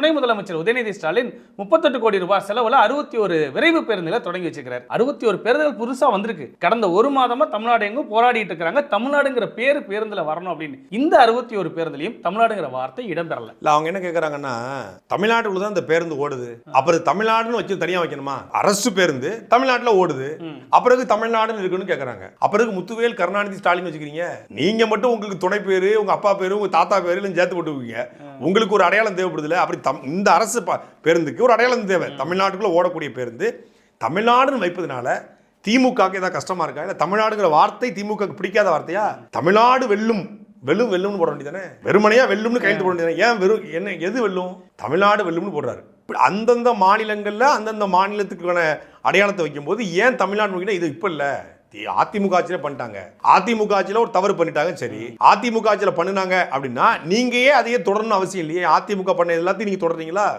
துணை முதலமைச்சர் உதயநிதி ஸ்டாலின் முப்பத்தெட்டு கோடி ரூபாய் செலவுல அறுபத்தி ஒரு விரைவு பேருந்துகளை தொடங்கி வச்சிருக்கிறார். அறுபத்தி ஒரு பேருந்துகள் புதுசா வந்திருக்கு. கடந்த ஒரு மாதமா தமிழ்நாடு எங்கும் போராடிட்டு இருக்காங்க தமிழ்நாடுங்கிற பேரு பேருந்துல வரணும் அப்படின்னு இந்த அறுபத்தி ஒரு பேருந்துலையும் தமிழ்நாடுங்கிற வார்த்தை இடம்பெறல. இல்ல அவங்க என்ன கேக்குறாங்கன்னா தமிழ்நாட்டுக்குள்ள தான் இந்த பேருந்து ஓடுது. அப்புறம் தமிழ்நாடுன்னு வச்சு தனியா வைக்கணுமா? அரசு பேருந்து தமிழ்நாட்டுல ஓடுது. அப்புறம் தமிழ்நாடுன்னு இருக்குன்னு கேக்குறாங்க. அப்புறம் முத்துவேல் கருணாநிதி ஸ்டாலின் வச்சுக்கிறீங்க. நீங்க மட்டும் உங்களுக்கு துணை பேரு உங்க அப்பா பேரு உங்க தாத்தா பேரு சேர்த்து போட்டுக்குவீங்க. உங்களுக்கு ஒரு அடையாளம் தேவைப்படுதுல? அப்படி தம் இந்த அரசு ப- பேருந்துக்கு ஒரு அடையாளம் தேவை. தமிழ்நாட்டுக்குள்ளே ஓடக்கூடிய பேருந்து. தமிழ்நாடுன்னு வைப்பதனால திமுகவுக்கு ஏதாவது கஷ்டமாக இருக்கா? இல்லை தமிழ்நாடுங்கிற வார்த்தை திமுக பிடிக்காத வார்த்தையா? தமிழ்நாடு வெல்லும் வெல்லும் வெல்லும்னு போட வேண்டியதானே வெறுமனையா வெல்லும்னு கையெழுத்து போட வேண்டியதானே ஏன் வெறும் என்ன எது வெல்லும்? தமிழ்நாடு வெல்லும்னு போடுறாரு. அந்தந்த மாநிலங்களில் அந்தந்த மாநிலத்துக்கான அடையாளத்தை வைக்கும்போது ஏன் தமிழ்நாடு இது இப்போ இல்லை? அதிமுக ஆட்சியில பண்ணிட்டாங்க. அதிமுக ஆட்சியில ஒரு தவறு பண்ணிட்டாங்க. சரி அதிமுக ஆட்சியில பண்ணினாங்க அப்படின்னா நீங்க ஏன் அதையே தொடரணும் அவசியம் இல்லையே. அதிமுக பண்ண எல்லாத்தையும் நீங்க தொடர்றீங்களா?